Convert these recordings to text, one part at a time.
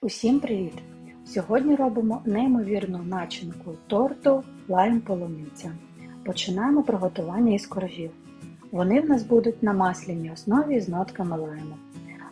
Усім привіт! Сьогодні робимо неймовірну начинку торту лайм полуниця. Починаємо приготування із коржів. Вони в нас будуть на масляній основі з нотками лайму.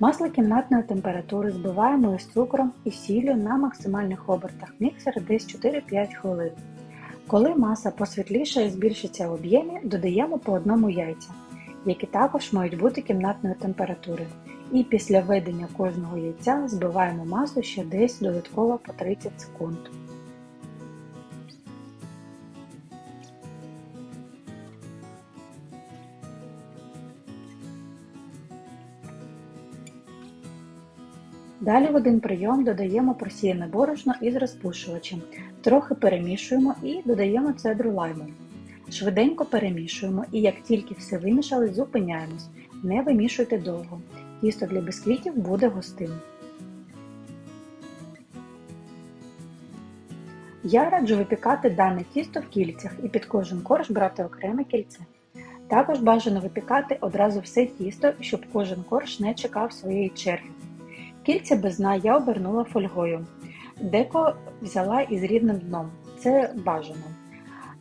Масло кімнатної температури збиваємо із цукром і сіллю на максимальних обертах міксера десь 4-5 хвилин. Коли маса посвітліша і збільшиться в об'ємі, додаємо по одному яйця, які також мають бути кімнатної температури. І після введення кожного яйця збиваємо масу ще десь додатково по 30 секунд. Далі в один прийом додаємо просіяне борошно із розпушувачем, трохи перемішуємо і додаємо цедру лайму. Швиденько перемішуємо і як тільки все вимішали, зупиняємось. Не вимішуйте довго. Тісто для бісквітів буде густим. Я раджу випікати дане тісто в кільцях і під кожен корж брати окреме кільце. Також бажано випікати одразу все тісто, щоб кожен корж не чекав своєї черги. Кільця без дна я обернула фольгою. Деко взяла із рівним дном. Це бажано.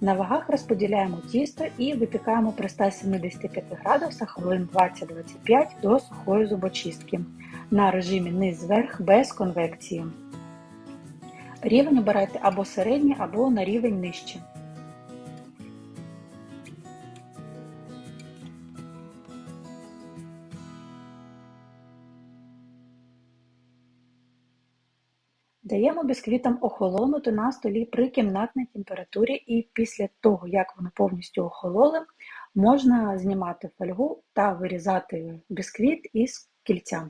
На вагах розподіляємо тісто і випікаємо при 175 градусах хвилин 20-25 до сухої зубочистки на режимі низ-верх без конвекції. Рівень обирайте або середній, або на рівень нижче. Даємо бісквітам охолонути на столі при кімнатній температурі, і після того, як вони повністю охололи, можна знімати фольгу та вирізати бісквіт із кільця.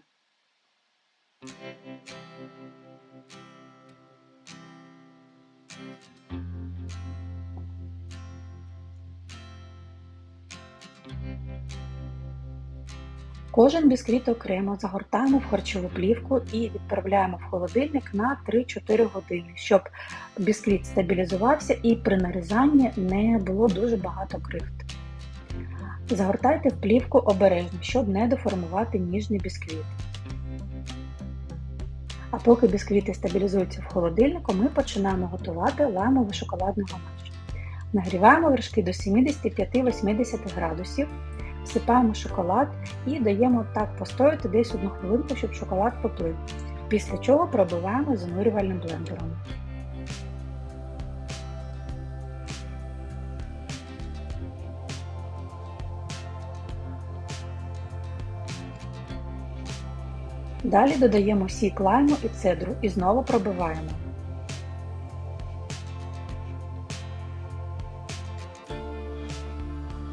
Кожен бісквіт окремо загортаємо в харчову плівку і відправляємо в холодильник на 3-4 години, щоб бісквіт стабілізувався і при нарізанні не було дуже багато крихт. Загортайте в плівку обережно, щоб не деформувати ніжний бісквіт. А поки бісквіти стабілізуються в холодильнику, ми починаємо готувати лаймовий шоколадний ганаш. Нагріваємо вершки до 75-80 градусів. Всипаємо шоколад і даємо так постояти десь одну хвилинку, щоб шоколад поплив. Після чого пробиваємо занурювальним блендером. Далі додаємо сік лайму і цедру і знову пробиваємо.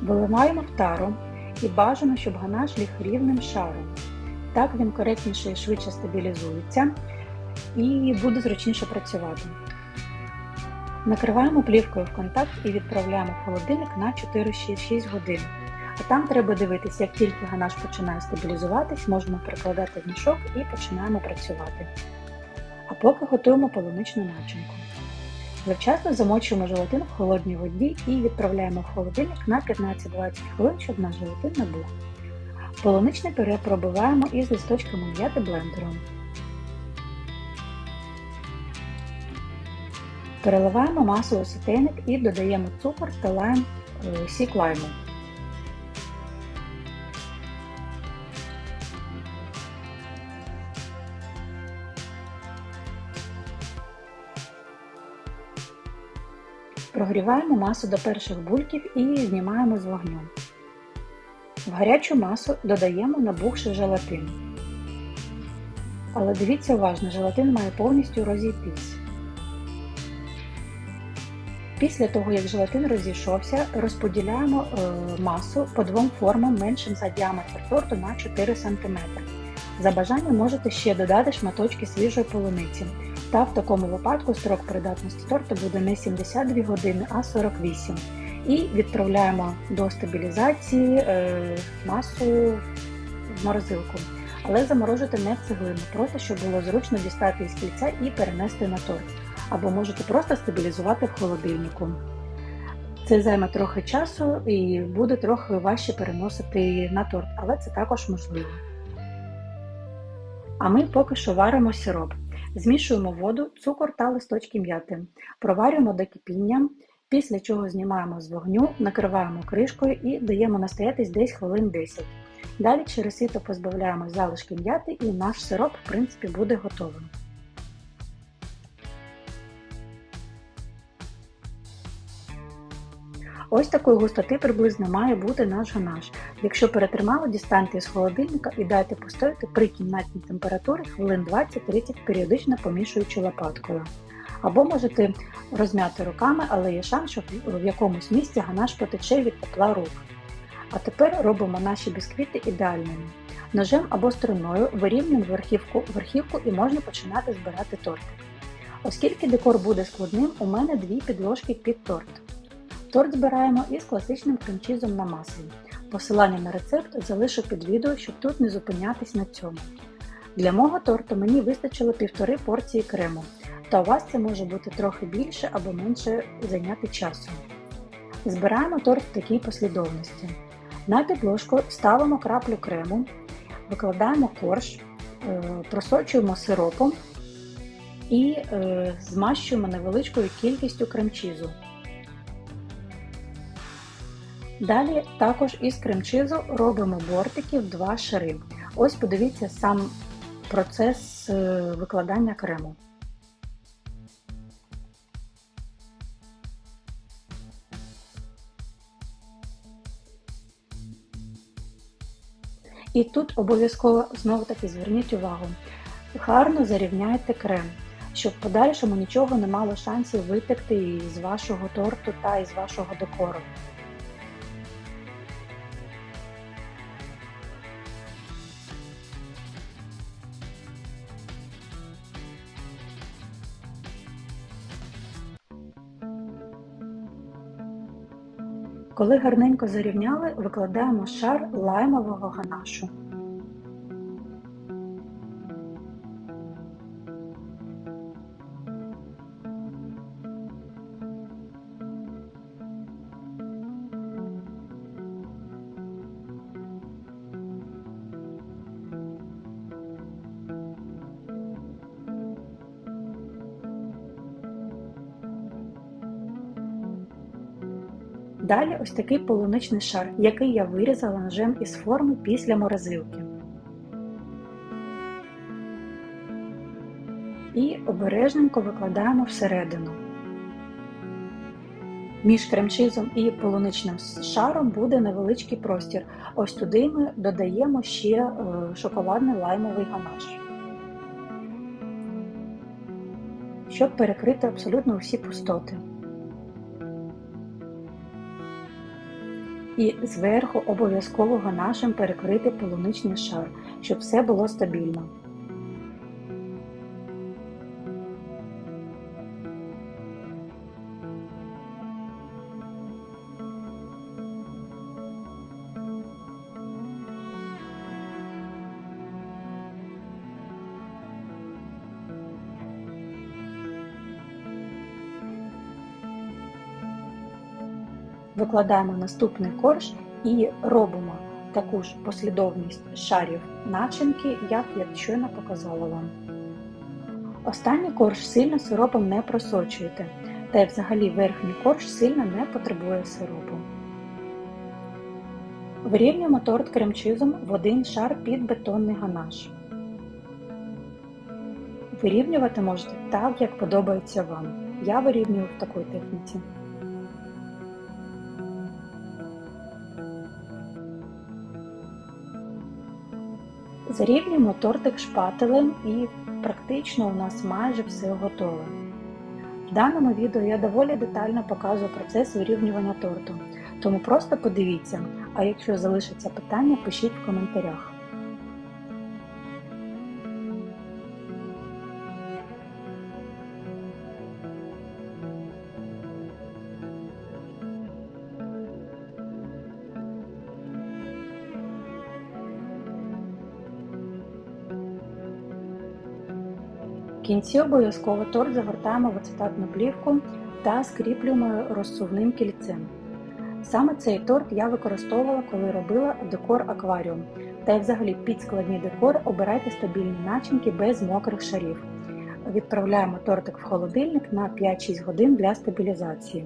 Виливаємо в тару і бажано, щоб ганаш ліг рівним шаром. Так він коректніше і швидше стабілізується і буде зручніше працювати. Накриваємо плівкою в контакт і відправляємо в холодильник на 4-6 годин. А там треба дивитися, як тільки ганаш починає стабілізуватись, можемо перекладати в мішок і починаємо працювати. А поки готуємо полуничну начинку. Завчасно замочуємо желатин в холодній воді і відправляємо в холодильник на 15-20 хвилин, щоб наш желатин набух. Полуничне пюре пробиваємо із листочками м'яти блендером. Переливаємо масу у сотейник і додаємо цукор та лайм, сік лайму. Прогріваємо масу до перших бульків і знімаємо з вогню. В гарячу масу додаємо набухший желатин. Але дивіться уважно, желатин має повністю розійтись. Після того, як желатин розійшовся, розподіляємо масу по двом формам меншим за діаметр торту на 4 см. За бажанням можете ще додати шматочки свіжої полуниці. Та в такому випадку строк придатності торту буде не 72 години, а 48. І відправляємо до стабілізації е, масу в морозилку. Але заморожити не в цеглину, просто щоб було зручно дістати із кільця і перенести на торт. Або можете просто стабілізувати в холодильнику. Це займе трохи часу і буде трохи важче переносити на торт, але це також можливо. А ми поки що варимо сироп. Змішуємо воду, цукор та листочки м'яти. Проварюємо до кипіння, після чого знімаємо з вогню, накриваємо кришкою і даємо настоятись десь хвилин 10. Далі через сито позбавляємо залишки м'яти і наш сироп в принципі буде готовим. Ось такої густоти приблизно має бути наш ганаш. Якщо перетримали, дістаньте з холодильника і дайте постояти при кімнатній температурі хвилин 20-30, періодично помішуючи лопаткою. Або можете розм'яти руками, але є шанс, що в якомусь місці ганаш потече від тепла рук. А тепер робимо наші бісквіти ідеальними. Ножем або струною вирівнюємо верхівку, верхівку і можна починати збирати тортик. Оскільки декор буде складним, у мене дві підложки під торт. Торт збираємо із класичним кремчізом на маслі. Посилання на рецепт залишу під відео, щоб тут не зупинятись на цьому. Для мого торту мені вистачило півтори порції крему, та у вас це може бути трохи більше або менше зайняти часу. Збираємо торт в такій послідовності. На підложку ставимо краплю крему, викладаємо корж, е, просочуємо сиропом і е, змащуємо невеличкою кількістю кремчізу. Далі також із кремчизу робимо бортики в два шари. Ось подивіться сам процес е, викладання крему. І тут обов'язково знову таки зверніть увагу, гарно зарівняйте крем, щоб в подальшому нічого не мало шансів витекти із вашого торту та із вашого декору. Коли гарненько зарівняли, викладаємо шар лаймового ганашу. Далі ось такий полуничний шар, який я вирізала ножем із форми після морозилки. І обережненько викладаємо всередину. Між кремчизом і полуничним шаром буде невеличкий простір. Ось туди ми додаємо ще е, шоколадний лаймовий ганаш, щоб перекрити абсолютно усі пустоти. І зверху обов'язково ганашем перекрити полуничний шар, щоб все було стабільно. Викладаємо наступний корж і робимо таку ж послідовність шарів начинки, як я щойно показала вам. Останній корж сильно сиропом не просочуєте, та й взагалі верхній корж сильно не потребує сиропу. Вирівнюємо торт кремчизом в один шар під бетонний ганаш. Вирівнювати можете так, як подобається вам. Я вирівнюю в такій техніці. Зарівнюємо тортик шпателем і практично у нас майже все готове. В даному відео я доволі детально показую процес вирівнювання торту, тому просто подивіться, а якщо залишаться питання, пишіть в коментарях. Кінці обов'язково торт загортаємо в ацетатну плівку та скріплюємо розсувним кільцем. Саме цей торт я використовувала, коли робила декор акваріум. Та й взагалі під складні декор обирайте стабільні начинки без мокрих шарів. відправляємо тортик в холодильник на 5-6 годин для стабілізації.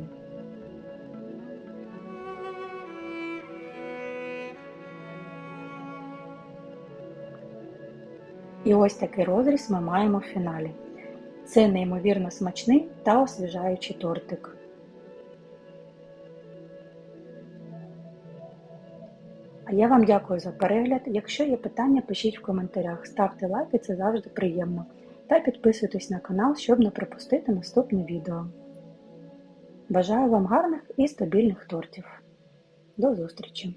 І ось такий розріз ми маємо в фіналі. Це неймовірно смачний та освіжаючий тортик. А я вам дякую за перегляд. Якщо є питання, пишіть в коментарях, ставте лайки, це завжди приємно. Та підписуйтесь на канал, щоб не пропустити наступне відео. Бажаю вам гарних і стабільних тортів. До зустрічі!